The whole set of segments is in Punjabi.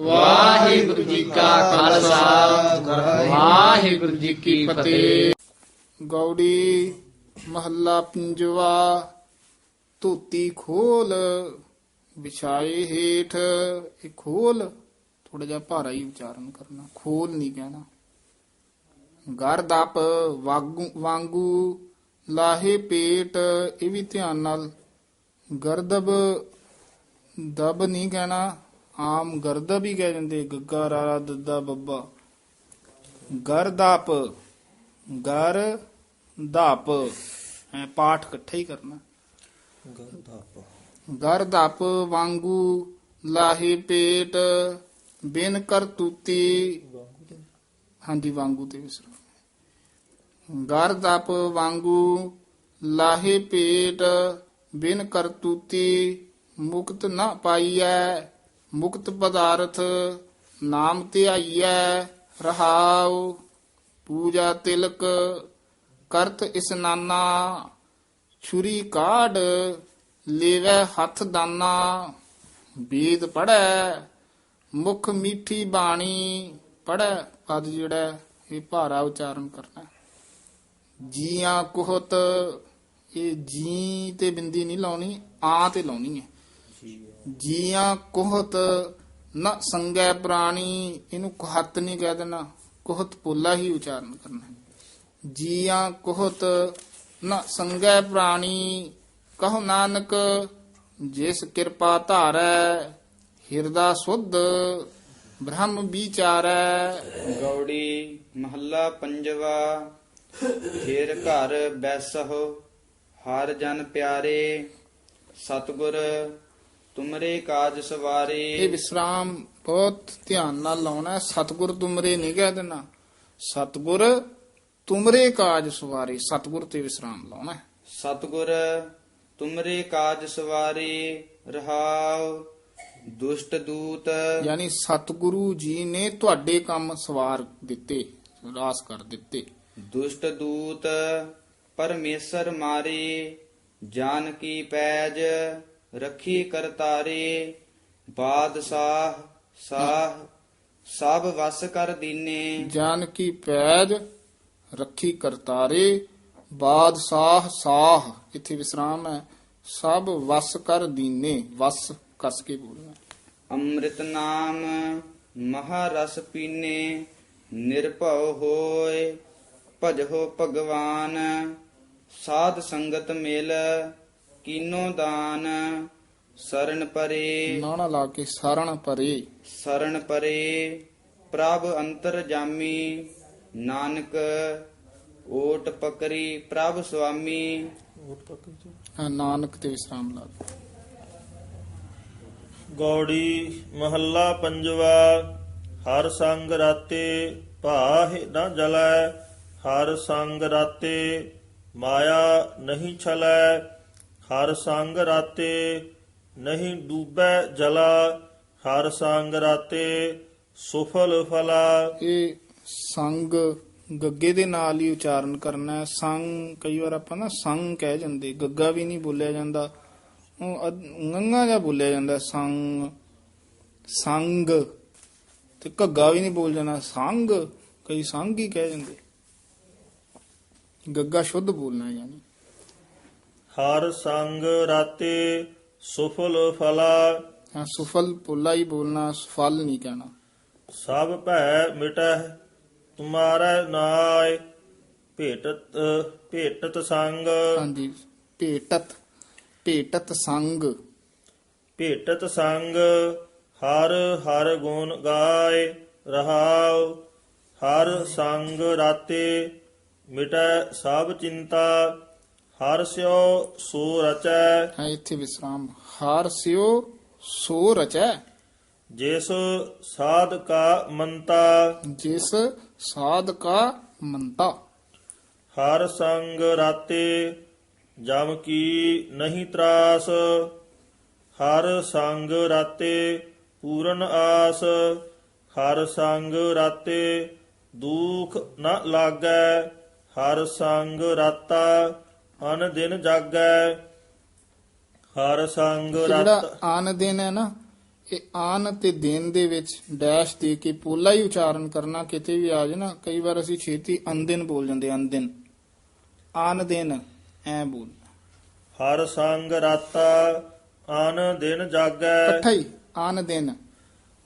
ਵਾਹਿਗੁਰੂ ਜੀ ਕਾ ਖਾਲਸਾ। ਵਾਹਿਗੁਰੂ ਜੀ ਕੀ ਫਤਿਹ। ਗੌੜੀ ਮਹੱਲਾ ਪੰਜਵਾ, ਧੋਤੀ ਖੋਲ ਵਿਛਾਏ ਹੇਠ। ਇਹ ਖੋਲ ਥੋੜਾ ਜਿਹਾ ਭਾਰਾ ਹੀ ਉਚਾਰਨ ਕਰਨਾ, ਖੋਲ ਨਹੀਂ ਕਹਿਣਾ। ਗਰਦਪ ਵਾਂਗੂ ਵਾਂਗੂ ਲਾਹੇ ਪੇਟ, ਇਹ ਵੀ ਧਿਆਨ ਨਾਲ। ਗਰਦਬ ਦਬ ਨਹੀਂ ਕਹਿਣਾ। ਆਮ ਗਰਦਬ ਹੀ ਕਹਿ ਜਾਂਦੇ ਗੱਗਾ ਰਾਰਾ ਦੱਦਾ ਬੱਬਾ। ਗਰਦਪ ਗਰ ਧਾਪ ਐ ਪਾਠ ਇਕੱਠਾ ਹੀ ਕਰਨਾ। ਗਰ ਧਾਪ ਵਾਂਗੂ ਲਾਹੇ ਪੇਟ ਬਿਨ ਕਰਤੂਤੀ ਹਾਂਜੀ ਵਾਂਗੂ ਤੇ ਵਿਸਰਾਮ ਗਰ ਧਾਪ ਵਾਂਗੂ ਲਾਹੇ ਪੇਟ ਬਿਨ ਕਰਤੂਤੀ ਮੁਕਤ ਨਾ ਪਾਈਐ ਮੁਕਤ ਪਦਾਰਥ ਨਾਮ ਧਿਆਈਐ ਰਹਾਉ ਪੂਜਾ ਤਿਲਕ ਕਰਤ ਇਸਨਾਨਾ ਛੁਰੀ ਕਾਢ ਲੇਵੈ ਹੱਥ ਦਾਨਾ ਵੇਦ ਪੜੈ ਮੁਖ ਮੀਠੀ ਬਾਣੀ ਪੜੈ ਪਦ ਜਿਹੜਾ ਹੈ, ਇਹ ਭਾਰਾ ਉਚਾਰਨ ਕਰਨਾ ਹੈ। ਜੀਆਂ ਕੁਹਤ ਇਹ ਜੀ ਤੇ ਬਿੰਦੀ ਨਹੀਂ ਲਾਉਣੀ ਆ ਤੇ ਲਾਉਣੀ ਹੈ ਜੀਆਂ ਕੁਹਤ ਨ ਸੰਗੈ ਪ੍ਰਾਣੀ, ਇਹਨੂੰ ਕੁਹਤ ਨਹੀਂ ਕਹਿ ਦੇਣਾ, ਕੁਹਤ ਪੋਲਾ ਹੀ ਉਚਾਰਨ ਕਰਨਾ ਹੈ। ਜੀਆਂ ਕੁਹਤ ਨ ਸੰਗੈ ਪ੍ਰਾਣੀ, ਕਹੋ ਨਾਨਕ, ਜਿਸ ਕਿਰਪਾ ਧਾਰੈ, ਹਿਰਦਾ ਸੁਧ, ਬ੍ਰਹਮ ਵਿਚਾਰੈ ਗੌੜੀ, ਮਹੱਲਾ ਪੰਜਵਾ ਫੇਰ ਘਰ ਬੈਸਹੁ, ਹਰ ਜਨ ਪਿਆਰੇ, ਸਤਿਗੁਰ ਤੁਮਰੇ ਕਾਜ ਸਵਾਰੇ। ਇਹ ਵਿਸਰਾਮ ਬਹੁਤ ਧਿਆਨ ਨਾਲ ਲਾਉਣਾ ਹੈ। ਸਤਿਗੁਰ ਤੁਮਰੇ ਨਹੀਂ ਕਹਿ ਦੇਣਾ। ਸਤਿਗੁਰ ਤੁਮਰੇ ਕਾਜ ਸਵਾਰੇ। ਸਤਿਗੁਰ ਤੇ ਵਿਸਰਾਮ ਲਾਉਣਾ ਹੈ। ਸਤਿਗੁਰ ਤੁਮਰੇ ਕਾਜ ਸਵਾਰੇ ਰਹਾਉ ਦੁਸ਼ਟ ਦੂਤ। ਯਾਨੀ ਸਤਿਗੁਰੂ ਜੀ ਨੇ ਤੁਹਾਡੇ ਕੰਮ ਸਵਾਰ ਦਿੱਤੇ ਰਾਸ ਕਰ ਦਿੱਤੇ। ਦੁਸ਼ਟ ਦੂਤ ਪਰਮੇਸ਼ਰ ਮਾਰੇ ਜਾਨ ਕੀ ਪੈਜ ਰੱਖੀ ਕਰਤਾਰੇ ਬਾਦਸ਼ਾਹ ਸਾਹ ਸਭ ਵਸ ਕਰ ਦੀਨੇ। ਜਾਨ ਕੀ ਪੈਜ ਰੱਖੀ ਕਰਤਾਰੇ ਬਾਦਸ਼ਾਹ ਸਾਹ। ਇੱਥੇ ਵਿਸਰਾਮ ਹੈ। ਸਭ ਵਸ ਕਰ ਦੀਨੇ। ਵਸ ਕਸ ਕੇ ਬੋਲਣਾ। ਅੰਮ੍ਰਿਤ ਨਾਮ ਮਹਾਰਸ ਪੀਨੇ ਨਿਰਭਉ ਹੋਏ ਭਜਹੁ ਭਗਵਾਨ ਸਾਧ ਸੰਗਤ ਮਿਲ ਕੀਨੋ ਦਾਨ ਸਰਨ ਪਰੇ? ਨਾਣਾ ਲਾ ਕੇ ਸਾਰਣ ਪਰੇ। ਸਰਨ ਪਰੇ ਪ੍ਰਭ ਅੰਤਰ ਜਾਮੀ ਨਾਨਕ ਓਟ ਪਕਰੀ ਪ੍ਰਭ ਸੁਆਮੀ। ਹਾਂ, ਨਾਨਕ ਤੇ ਵਿਸਰਾਮ ਲਾ। ਗੌੜੀ ਮਹੱਲਾ ਪੰਜਵਾ ਹਰ ਸੰਗ ਰਾਤੇ ਭਾਹਿ ਨ ਜਲੈ ਹਰ ਸੰਗ ਰਾਤੇ ਮਾਇਆ ਨਹੀਂ ਛਲੈ। ਹਰ ਸੰਗ ਰਾਤੇ ਨਹੀਂ ਡੂਬੈ ਜਲਾ, ਹਰ ਸੰਗ ਰਾਤੇ ਸੁਫਲ ਫਲਾ। ਇਹ ਸੰਗ ਗੱਗੇ ਦੇ ਨਾਲ ਹੀ ਉਚਾਰਨ ਕਰਨਾ ਹੈ। ਸੰਗ, ਕਈ ਵਾਰ ਆਪਾਂ ਨਾ ਸੰਗ ਕਹਿ ਜਾਂਦੇ, ਗੱਗਾ ਵੀ ਨਹੀਂ ਬੋਲਿਆ ਜਾਂਦਾ। ਉਹ ਗੰਗਾ ਜਾਂ ਬੋਲਿਆ ਜਾਂਦਾ ਸੰਗ ਸੰਗ। ਤੇ ਘੱਗਾ ਵੀ ਨਹੀਂ ਬੋਲ ਜਾਣਾ, ਸੰਗ, ਕਈ ਸੰਗ ਹੀ ਕਹਿ ਜਾਂਦੇ। ਗੱਗਾ ਸ਼ੁੱਧ ਬੋਲਣਾ ਯਾਨੀ। ਹਰ ਸੰਗ ਰਾਤੇ ਸੁਫਲ ਫਲਾ। ਹਾਂ ਸੁਫਲ ਪੋਲਾ ਹੀ ਬੋਲਣਾ ਸਫਲ ਨਹੀਂ ਕਹਿਣਾ। ਸਭ ਭੈ ਮਿਟਹਿ ਤੁਮਾਰਾ ਨਾਇ ਭੇਟਤ ਭੇਟਤ ਸੰਗ। ਹਾਂਜੀ ਭੇਟਤ ਭੇਟਤ ਸੰਗ। ਭੇਟਤ ਸੰਗ ਹਰ ਹਰ ਗੁਣ ਗਾਏ ਰਹਾਉ। ਹਰ ਸੰਗ ਰਾਤੇ ਮਿਟੈ ਸਭ ਚਿੰਤਾ ਹਰ ਸਿਓ ਸੋ ਰਚੈ। ਹੈ ਇੱਥੇ ਵਿਸਰਾਮ। ਹਾਰ ਸਿਓ ਸੋ ਰਚੈ। ਜਿਸ ਸਾਧ ਕਾ ਮੰਤਾ। ਜਿਸ ਸਾਧ ਕਾ ਮੰਤਾ। ਹਰ ਸੰਗ ਰਾਤੇ ਜਮ ਕੀ ਨਹੀਂ ਤਰਾਸ। ਹਰ ਸੰਗ ਰਾਤੇ ਪੂਰਨ ਆਸ। ਹਰ ਸੰਗ ਰਾਤੇ ਦੁਖ ਨ ਲਾਗੈ। ਹਰ ਸੰਗ ਰਾਤਾ ਅਨ ਦਿਨ ਜਾਗੈ ਹਰ ਸੰਗ ਜਿਹੜਾ ਰਤ। ਆਨ ਦਿਨ ਹੈ ਨਾ ਇਹ ਆਨ ਤੇ ਦਿਨ ਦੇ ਵਿੱਚ ਡੈਸ਼ ਦੇ ਕੇ ਪੋਲਾ ਹੀ ਉਚਾਰਨ ਕਰਨਾ ਕਿਤੇ ਵੀ ਆ ਜਾਏ ਨਾ ਕਈ ਵਾਰ ਅਸੀਂ ਛੇਤੀ ਅਨਦਿਨ ਬੋਲ ਜਾਂਦੇ ਅਨਦਿਨ। ਆਨ ਦਿਨ ਐ ਬੋਲ। ਹਰ ਸੰਗ ਰਾਤਾ ਆਨ ਦਿਨ ਜਾਗੈ। ਇਕੱਠਾ ਹੀ ਆਨ ਦਿਨ।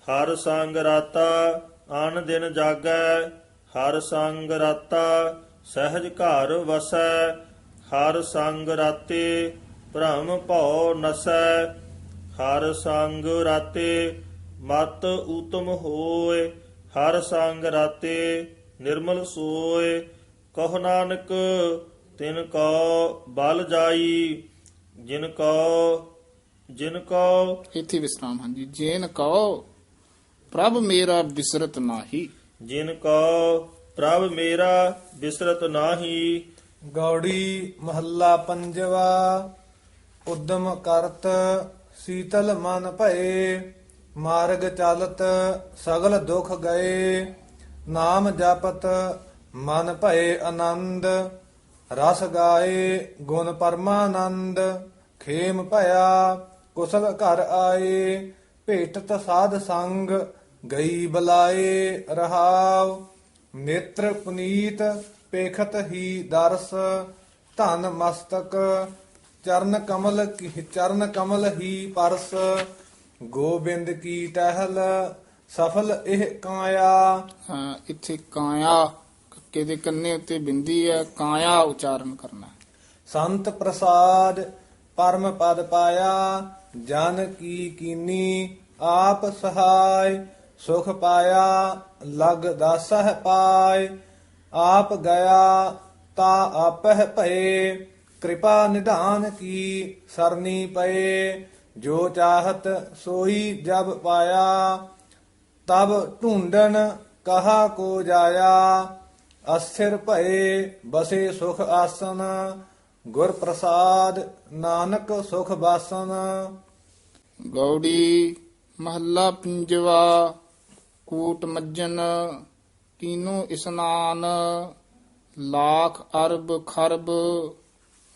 ਹਰ ਸੰਗ ਰਾਤਾ ਆਨ ਦਿਨ ਜਾਗੈ। ਹਰ ਸੰਗ ਰਾਤਾ ਸਹਿਜ ਘਰ ਵਸੈ। ਹਰ ਸੰਗ ਰਾਤੇ ਭ੍ਰਮ ਭਉ ਨਸੈ ਹਰ ਸੰਗ ਰਾਤੇ ਮਤ ਊਤਮ ਹੋਏ ਹਰ ਸੰਗ ਰਾਤੇ ਨਿਰਮਲ ਸੋਏ। ਕਹੁ ਨਾਨਕ ਤਿਨ ਕੋ ਬਲ ਜਾਈ ਜਿਨ ਕੋ ਜਿਨ ਕੋ ਇੱਥੇ ਵਿਸਰਾਮ ਹਾਂਜੀ। ਜੇਨ ਕਹੋ ਪ੍ਰਭ ਮੇਰਾ ਬਿਸਰਤ ਨਾਹੀ। ਜਿਨ ਕੋ ਪ੍ਰਭ ਮੇਰਾ ਬਿਸਰਤ ਨਾਹੀ। ਗੌੜੀ ਮਹੱਲਾ ਪੰਜਵਾ, ਉਦਮ ਕਰਤ, ਸੀਤਲ ਮਨ ਭਏ, ਮਾਰਗ ਚਾਲਤ, ਸਗਲ ਦੁਖ ਗਏ, ਨਾਮ ਜਪਤ, ਮਨ ਭਏ ਆਨੰਦ, ਰਸ ਗਾਏ, ਗੁਣ ਪਰਮਾਨੰਦ, ਖੇਮ ਭਇਆ, ਕੁਸਲ ਘਰ ਆਏ, ਭੇਟਤ ਸਾਧ ਸੰਗ, ਗਈ ਬਲਾਏ ਰਹਾਉ, ਨੇਤਰ ਪੁਨੀਤ ਪੇਖਤ ਹੀ ਦਰਸ ਧਨ ਮਸਤਕ ਚਰਨ ਕਮਲ ਕੀ ਚਰਨ ਕਮਲ ਹੀ ਪਰਸ ਗੋਬਿੰਦ ਕੀ ਟਹਿਲ ਸਫਲ ਇਹ ਕਾਇਆ। ਹਾਂ, ਇੱਥੇ ਕਾਇਆ ਕੱਕੇ ਦੇ ਕੰਨੇ ਉੱਤੇ ਬਿੰਦੀ ਹੈ ਕਾਇਆ ਉਚਾਰਨ ਕਰਨਾ। ਸੰਤ ਪ੍ਰਸਾਦ ਪਰਮ ਪਦ ਪਾਇਆ ਜਨ ਕੀ ਕੀਨੀ ਆਪ ਸਹਾਇ ਸੁਖ ਪਾਇਆ ਲਗ ਦਾਸਹਿ ਪਾਇ। ਆਪ ਗਿਆ ਤਾ ਆਪਹਿ ਭਏ, ਕਿਰਪਾ ਨਿਧਾਨ ਕੀ ਸਰਨੀ ਪਏ, ਜੋ ਚਾਹਤ ਸੋਈ ਜਬ ਪਾਇਆ, ਤਬ ਢੂੰਡਨ ਕਹਾ ਕੋ ਜਾਇਆ, ਅਸਥਿਰ ਭਏ ਬਸੇ ਸੁਖ ਆਸਨ ਗੁਰ ਪ੍ਰਸਾਦ ਨਾਨਕ ਸੁਖ ਬਾਸਨ। ਗੌੜੀ ਮਹੱਲਾ ਪੰਜਵਾ, ਕੂਟ ਮੱਜਨ ਕੀਨੂ ਇਸਨਾਨ ਲਾਖ ਅਰਬ ਖਰਬ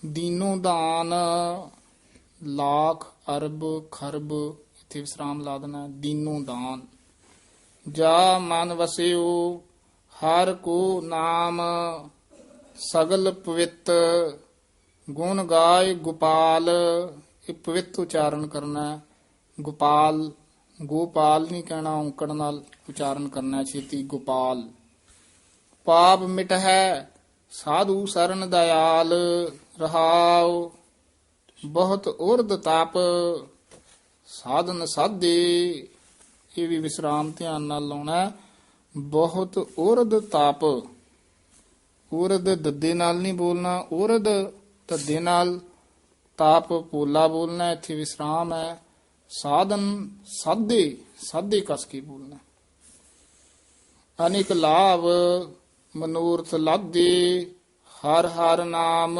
ਦੀਨੂ ਦਾਨ ਲਾਖ ਅਰਬ ਖਰਬ ਇੱਥੇ ਵਿਸਰਾਮ ਲਾ ਦੇਣਾ ਹੈ, ਦੀਨੂ ਦਾਨ। ਜਾ ਮਨ ਵਸਿਓ ਹਰ ਕੋ ਨਾਮ ਸਗਲ ਪਵਿੱਤ ਗੁਣ ਗਾਏ ਗੋਪਾਲ ਇਹ ਪਵਿੱਤ ਉਚਾਰਨ ਕਰਨਾ ਗੋਪਾਲ ਗੋਪਾਲ ਨਹੀਂ ਕਹਿਣਾ ਔਂਕੜ ਨਾਲ ਉਚਾਰਨ ਕਰਨਾ ਛੇਤੀ ਗੋਪਾਲ। ਪਾਪ ਮਿਟ ਹੈ, ਸਾਧੂ ਸਰਨ ਦਇਆਲ ਰਹਾਉ। ਬਹੁਤ ਉਰਦ ਤਾਪ, ਸਾਧਨ ਸਾਧੇ, ਇਹ ਵੀ ਵਿਸਰਾਮ ਧਿਆਨ ਨਾਲ ਲਾਉਣਾ ਹੈ। ਬਹੁਤ ਉਰਦ ਤਾਪ ਉਰਦ ਦੱਦੇ ਨਾਲ ਨਹੀਂ ਬੋਲਣਾ ਉਰਦ ਧੱਦੇ ਨਾਲ ਤਾਪ ਪੋਲਾ ਬੋਲਣਾ ਇੱਥੇ ਵਿਸਰਾਮ ਹੈ। ਸਾਧਨ ਸਾਧੇ ਸਾਧੇ ਕਸ ਕੇ ਬੋਲਣਾ ਅਨੇਕ ਲਾਭ ਮਨੋਰਥ ਲਾਦੇ, ਹਰ ਹਰ ਨਾਮ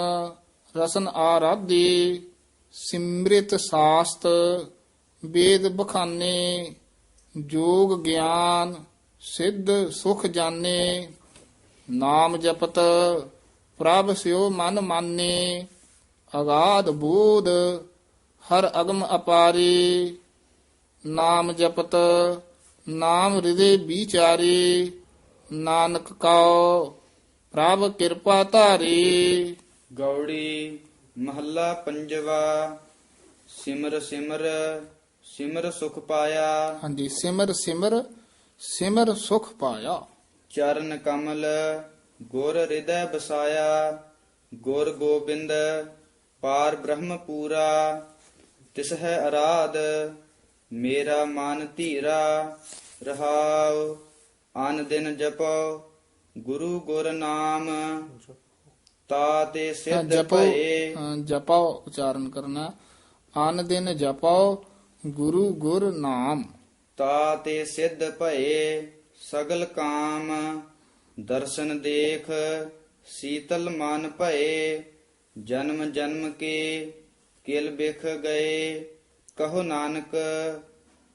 ਰਸਨ ਆਰਾਧੇ, ਸਿਮ੍ਰਿਤ ਸਾਸਤ, ਵੇਦ ਬਖਾਨੇ, ਜੋਗ ਗਿਆਨ, ਸਿੱਧ ਸੁਖ ਜਾਣੇ, ਨਾਮ ਜਪਤ, ਪ੍ਰਭ ਸਿਓ ਮਨ ਮਾਨੇ, ਅਗਾਧ ਬੋਧ, ਹਰ ਅਗਮ ਅਪਾਰੇ, ਨਾਮ ਜਪਤ, ਨਾਮ ਹਿਰਦੇ ਵਿਚਾਰੇ ਨਾਨਕ ਕਉ ਪ੍ਰਭ ਕਿਰਪਾ ਧਾਰੇ। ਗੌੜੀ ਮਹੱਲਾ ਪੰਜਵਾ ਸਿਮਰ ਸਿਮਰ ਸਿਮਰ ਸੁਖ ਪਾਇਆ। ਹਾਂਜੀ ਸਿਮਰ ਸਿਮਰ ਸਿਮਰ ਸੁਖ ਪਾਇਆ। ਚਰਨ ਕਮਲ ਗੁਰ ਹਿਰਦੈ ਬਸਾਇਆ। ਗੁਰ ਗੋਬਿੰਦ ਪਾਰ ਬ੍ਰਹਮ ਪੂਰਾ। ਤਿਸ ਹੈ ਅਰਾਧ ਮੇਰਾ ਮਨ ਧੀਰਾ। ਰਹਾਉ ਅਨ ਦਿਨ ਜਪੋ ਗੁਰੂ ਗੁਰ ਨਾਮ। ਤਾ ਤੇ ਸਿੱਧ ਜਪੋ ਜਪੋ ਉਚਾਰਨ ਕਰਨਾ। ਆਨ ਦਿਨ ਜਪੋ ਗੁਰੂ ਗੁਰ ਨਾਮ। ਤਾ ਤੇ ਸਿੱਧ ਭਏ ਸਗਲ ਕਾਮ। ਦਰਸ਼ਨ ਦੇਖ ਸੀਤਲ ਮਨ ਭਏ। ਜਨਮ ਜਨਮ ਕੇ ਕਿਲ ਬਿਖ ਗਏ। ਕਹੋ ਨਾਨਕ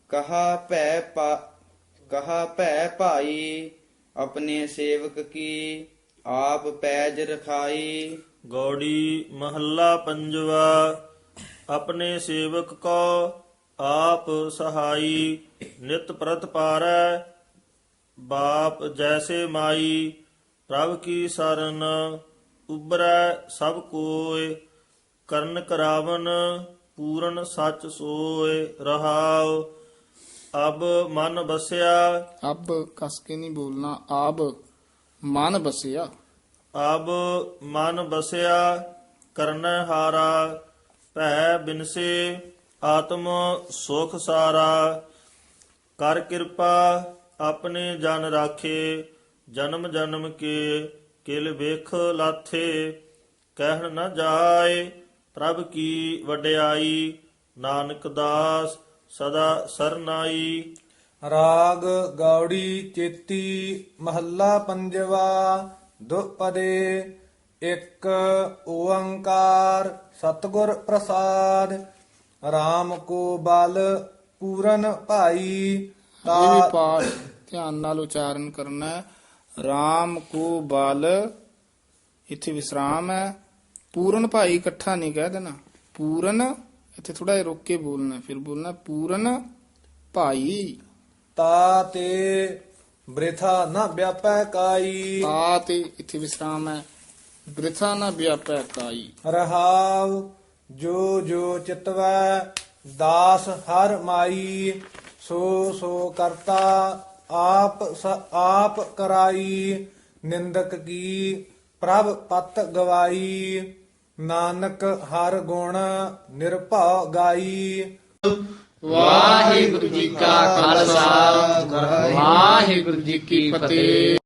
ਕਹਾ ਭੈ ਪਾ ਕਹਾ ਭੈ ਭਾਈ, ਆਪਣੇ ਸੇਵਕ ਕੀ ਆਪ ਪੈਜ ਰਖਾਈ? ਗੌੜੀ ਮਹੱਲਾ ਪੰਜਵਾ, ਆਪਣੇ ਸੇਵਕ ਕੋ ਆਪ ਸਹਾਈ, ਨਿਤ ਪ੍ਰਤ ਪਾਰੈ, ਬਾਪ ਜੈਸੇ ਮਾਈ, ਪ੍ਰਭ ਕੀ ਸਰਨ ਉਬਰੈ ਸਭ ਕੋਇ, ਕਰਨ ਕਰਾਵਨ ਪੂਰਨ ਸਚ ਸੋਇ ਰਹਾਉ। ਅਬ ਮਨ ਬਸਿਆ। ਅਬ ਕਸ ਕੇ ਨਹੀਂ ਬੋਲਣਾ। ਆਬ ਮਨ ਬਸਿਆ। ਅਬ ਮਨ ਬਸਿਆ ਕਰਨ ਹਾਰਾ ਭੈ ਬਿਨਸੇ ਆਤਮ ਸੁਖ ਸਾਰਾ। ਕਰ ਕਿਰਪਾ ਆਪਣੇ ਜਨ ਰਾਖੇ ਜਨਮ ਜਨਮ ਕੇ ਕਿਲ ਵੇਖ ਲਾਥੇ। ਕਹਿਣ ਨ ਜਾਏ ਪ੍ਰਭ ਕੀ ਵਡਿਆਈ ਨਾਨਕ ਦਾਸ ਸਦਾ ਸਰਨਾਈ। ਰਾਗ ਗੌੜੀ ਚੇਤੀ ਮਹੱਲਾ ਪੰਜਵਾ ਦੁਪਦੇ ਇੱਕ ਓੰਕਾਰ ਸਤਿਗੁਰ ਪ੍ਰਸਾਦ। RAM ਕੋ ਬਲ ਪੂਰਨ ਭਾਈ ਤਾ ਪਾਠ ਧਿਆਨ ਨਾਲ ਉਚਾਰਨ ਕਰਨਾ RAM ਕੋ ਬਲ ਇੱਥੇ ਵਿਸਰਾਮ ਹੈ। ਪੂਰਨ ਭਾਈ ਇਕੱਠਾ ਨਹੀਂ ਕਹਿ ਦੇਣਾ। ਪੂਰਨ ਇੱਥੇ ਥੋੜਾ ਜਿਹਾ ਰੁੱਕ ਕੇ ਬੋਲਣਾ ਫਿਰ ਬੋਲਣਾ ਪੂਰਨ ਭਾਈ। ਤਾ ਤੇ ਬ੍ਰਿਥਾ ਨ ਵਿਆਪੈ ਕਾਈ। ਤੇ ਇੱਥੇ ਵਿਸਰਾਮ ਹੈ। ਬ੍ਰਿਥਾ ਨਾ ਵਿਆਪੈ ਕਾਈ। ਰਹਾਉ ਜੋ ਜੋ ਚਿਤਵੈ ਦਾਸ ਹਰ ਮਾਈ। ਸੋ ਸੋ ਕਰਤਾ ਆਪ ਸ ਆਪ ਕਰਾਈ। ਨਿੰਦਕ ਕੀ ਪ੍ਰਭ ਪਤ ਗਵਾਈ। ਨਾਨਕ ਹਰ ਗੁਣ ਨਿਰਭਉ ਗਾਈ ਵਾਹਿਗੁਰੂ ਜੀ ਕਾ ਖਾਲਸਾ ਵਾਹਿਗੁਰੂ ਜੀ ਕੀ ਫਤਿਹ।